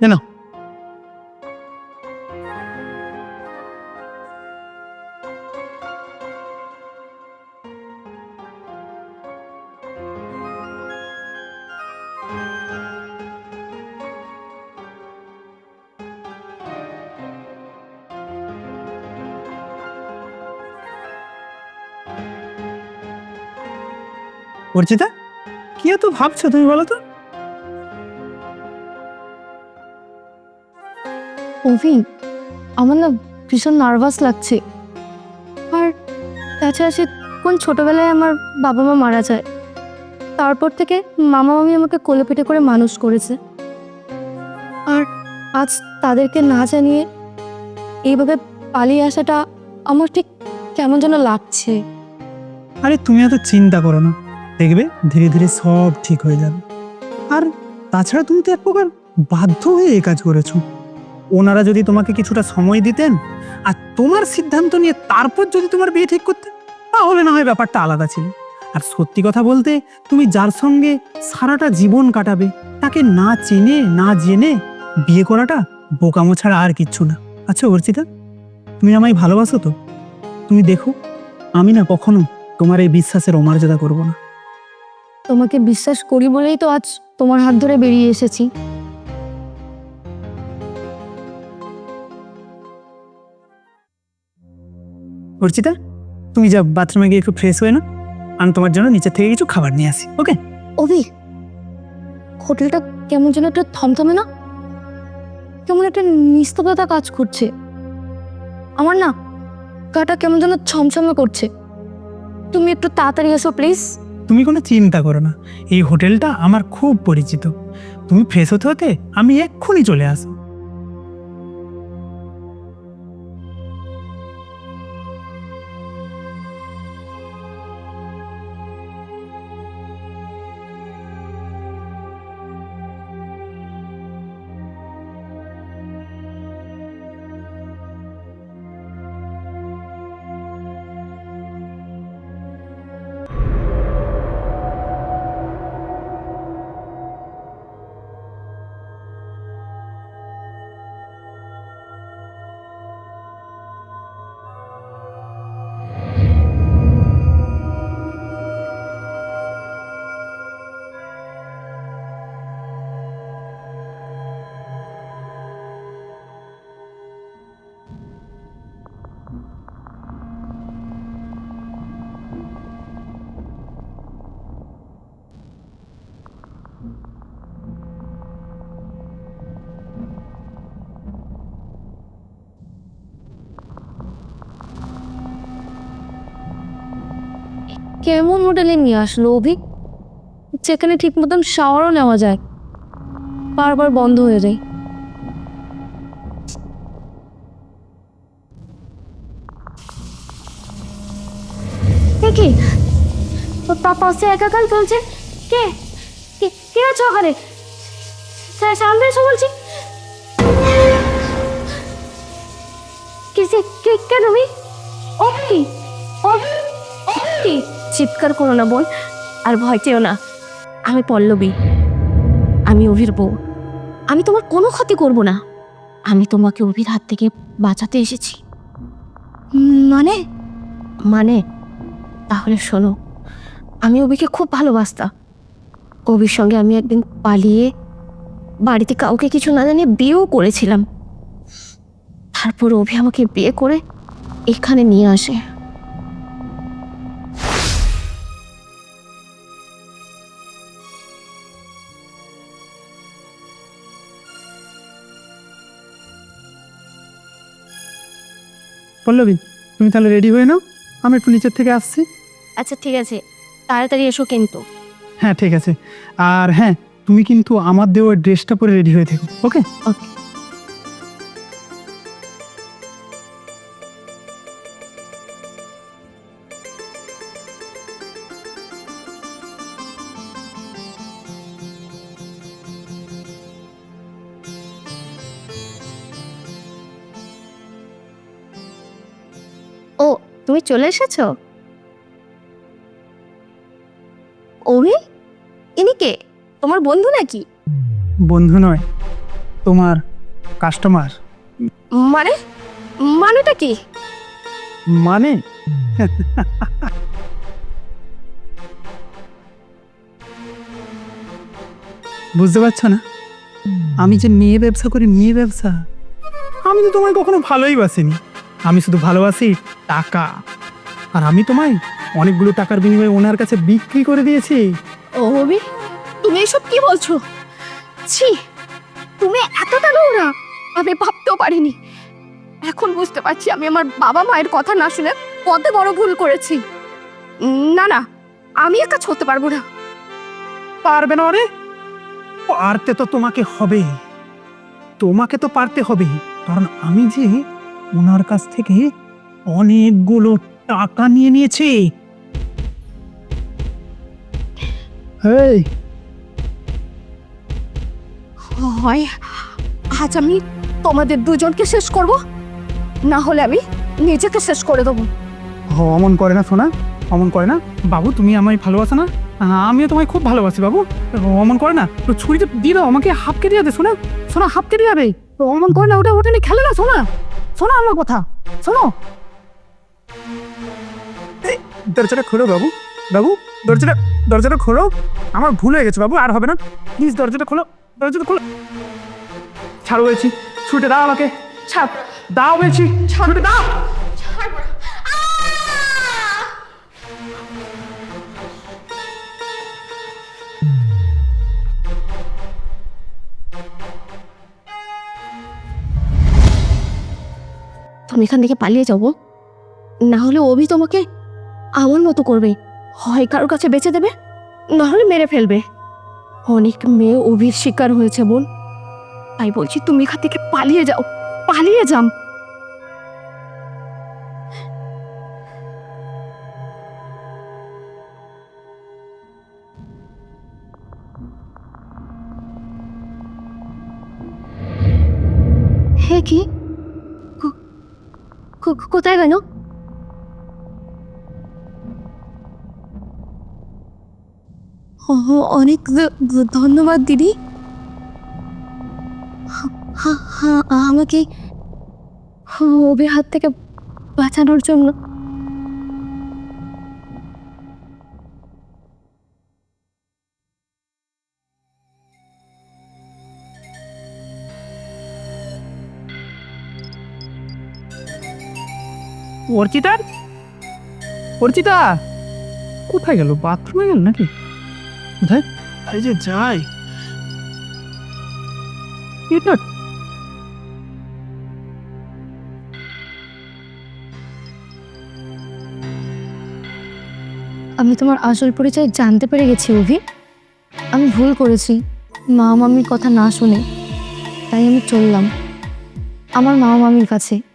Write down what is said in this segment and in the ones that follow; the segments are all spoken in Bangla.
কেন অর্চিতা কি এত ভাবছ তুমি বলো তো? অভি, আমার না ভীষণ নার্ভাস লাগছে। আর তাছাড়া সে কোন ছোটবেলায় আমার বাবা মা মারা যায়, তারপর থেকে মামা মামি আমাকে কোলে পিঠে করে মানুষ করেছে। আর আজ তাদেরকে না জানিয়ে এইভাবে পালিয়ে আসাটা আমার ঠিক কেমন যেন লাগছে। আরে তুমি এত চিন্তা করো না, দেখবে ধীরে ধীরে সব ঠিক হয়ে যাবে। আর তাছাড়া তুমি তো এক প্রকার বাধ্য হয়ে এই কাজ করেছ। ওনারা যদি তোমাকে কিছুটা সময় দিতেন আর তোমার সিদ্ধান্ত নিয়ে তারপর যদি তোমার বিয়ে ঠিক করতে তাহলে না হয় ব্যাপারটা আলাদা ছিল। আর সত্যি কথা বলতে, তুমি যার সঙ্গে সারাটা জীবন কাটাবে, তাকে না চেনে, না জেনে বিয়ে করাটা বোকামো ছাড়া আর কিচ্ছু না। আচ্ছা অর্চিতা, তুমি আমায় ভালোবাসো তো? তুমি দেখো, আমি না কখনো তোমার এই বিশ্বাসের অমর্যাদা করব না। তোমাকে বিশ্বাস করি বলেই তো আজ তোমার হাত ধরে বেরিয়ে এসেছি। অর্চিতা তুমি যা বাথরুমে গিয়ে একটু ফ্রেশ হয়ে না আমি তোমার জন্য নিচের থেকে কিছু খাবার নিয়ে আসি ওকে অভি হোটেলটা কেমন যেন একটা থমথমে না? কেমন একটা নিস্তব্ধতা কাজ করছে। আমার না গাটা কেমন যেন ছমছমে করছে। তুমি একটু তাড়াতাড়ি এসো প্লিজ তুমি কোনো চিন্তা করো না এই হোটেলটা আমার খুব পরিচিত। তুমি ফ্রেশ হতে হতে আমি এক্ষুনি চলে আসব। কেমন হোটেলে নিয়ে আসলো অভি? যেখানে ঠিক মতন শাওয়ারও নেওয়া যায়। বারবার বন্ধ হয়ে যায়। কি? হচ্ছে একাকাল চলছে কে? কে কে আছে ওখানে? সামনে এসে বলছি। কে কেন আমি অভি? অভি? অভি? চিৎকার করো না বোন, আর ভয় চেও না। আমি পল্লবী, আমি অভির বউ। আমি তোমার কোনো ক্ষতি করব না। আমি তোমাকে অভির হাত থেকে বাঁচাতে এসেছি। মানে? মানে? তাহলে শোনো, আমি অভিকে খুব ভালোবাসতাম। অভির সঙ্গে আমি একদিন পালিয়ে বাড়িতে কাউকে কিছু না জানিয়ে বিয়েও করেছিলাম। তারপর অভি আমাকে বিয়ে করে এখানে নিয়ে আসে। পল্লবী তুমি তাহলে রেডি হয়ে নাও আমি একটু নিচের থেকে আসছি। আচ্ছা ঠিক আছে। তাড়াতাড়ি এসো কিন্তু। হ্যাঁ ঠিক আছে। আর হ্যাঁ তুমি কিন্তু আমার দেওয়ার ড্রেসটা পরে রেডি হয়ে থেকো ওকে ওকে তুমি চলে এসেছ? অভি ইনি কে? তোমার বন্ধু নাকি? বন্ধু নয় তোমার কাস্টমার মানে? মানেটা কি? মানে? বুঝতে পারছ না? আমি যে মেয়ে ব্যবসা করি মেয়ে ব্যবসা। আমি তো তোমায় কখনো ভালোই বাসিনি। আমি শুধু ভালোবাসি টাকা। আর আমি তোমায় অনেকগুলো টাকার বিনিময়ে ওনার কাছে বিক্রি করে দিয়েছি। ও অভি তুমি এসব কি বলছো? ছি তুমি এতটা নোংরা আমি ভাবতেও পারিনি। এখন বুঝতে পারছি আমি আমার বাবা মায়ের কথা না শুনে কত বড় ভুল করেছি। না না আমি একা হতে পারব না। পারবে না রে পারতে তো তোমাকে হবে। তোমাকে তো পারতে হবে। কারণ আমি যে ওনার কাছ থেকে অনেকগুলো টাকা নিয়ে নিয়েছে। এই হয় আজ আমি তোমাদের দুজনকে শেষ করব। না হলে আমি নিজেকে শেষ করে দেবো। ও, অমন করে না সোনা অমন করে না। বাবু তুমি আমায় ভালোবাসো না? আমিও তোমায় খুব ভালোবাসি বাবু। অমন করে না। তো ছুরিটা দিয়ে দাও আমাকে হাফ কেটে যাবে শোনা সোনা হাফ কেটে যাবে তো অমন করে না ওটা ওটা নিয়ে খেলে না শোনা শোনা আমার কথা শোনো। এই, দরজাটা খোলো বাবু বাবু দরজাটা দরজাটা খোলো। আমার ভুল হয়ে গেছে বাবু আর হবে না। প্লিজ দরজাটা খোলো দরজাটা খোলো। ছাড়ো বলছি ছুটে দাও আমাকে। ছাড় দাও বলছি ছুটে দাও। এখান থেকে পালিয়ে যাব। না হলে অভি তোমাকে আমার মতো করবে। হয় কারোর কাছে বেঁচে দেবে, না হলে মেরে ফেলবে। অনেক মেয়ে অভির শিকার হয়েছে বোন। তাই বলছি, তুমি এখান থেকে পালিয়ে যাও, পালিয়ে যাম কি কো- কোথায় গেল অনেক ধন্যবাদ দিদি আমাকে ওবের হাত থেকে বাঁচানোর জন্য অর্চিতার অর্চিতা? কোথায় গেল? বাথরুমে গেল নাকি? কোথায়? আরে যে যাই। এটা আমি তোমার আসল পরিচয় জানতে পেরে গেছি অভি। আমি ভুল করেছি। মা মামির কথা না শুনে। তাই আমি চললাম। আমার মা মামির কাছে।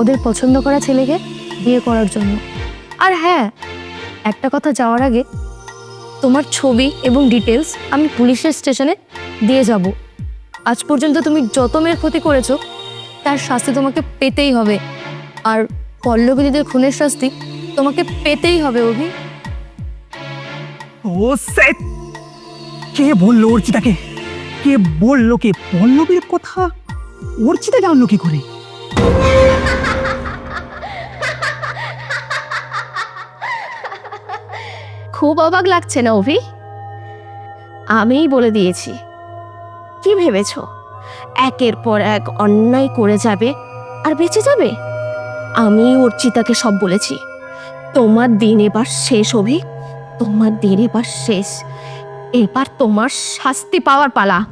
ওদের পছন্দ করা ছেলেকে বিয়ে করার জন্য। আর হ্যাঁ একটা কথা যাওয়ার আগে তোমার ছবি এবং ডিটেলস আমি পুলিশের স্টেশনে দিয়ে যাব। আজ পর্যন্ত তুমি যত মেয়ের ক্ষতি করেছ, তার শাস্তি তোমাকে পেতেই হবে। আর পল্লবী দিদির খুনের শাস্তি তোমাকে পেতেই হবে, অভি। ও কে বলল অর্চিতাকে? কে বলল কে? পল্লবীর কথা অর্চিতা জানলো কি করে? খুব অবাক লাগছে না, অভি? আমিই বলে দিয়েছি। কি ভেবেছো? একের পর এক অন্যায় করে যাবে আর বেঁচে যাবে? আমি অর্চিতাকে সব বলেছি। তোমার দিন এবার শেষ, অভি। তোমার দিন এবার শেষ। এবার তোমার শাস্তি পাওয়ার পালা।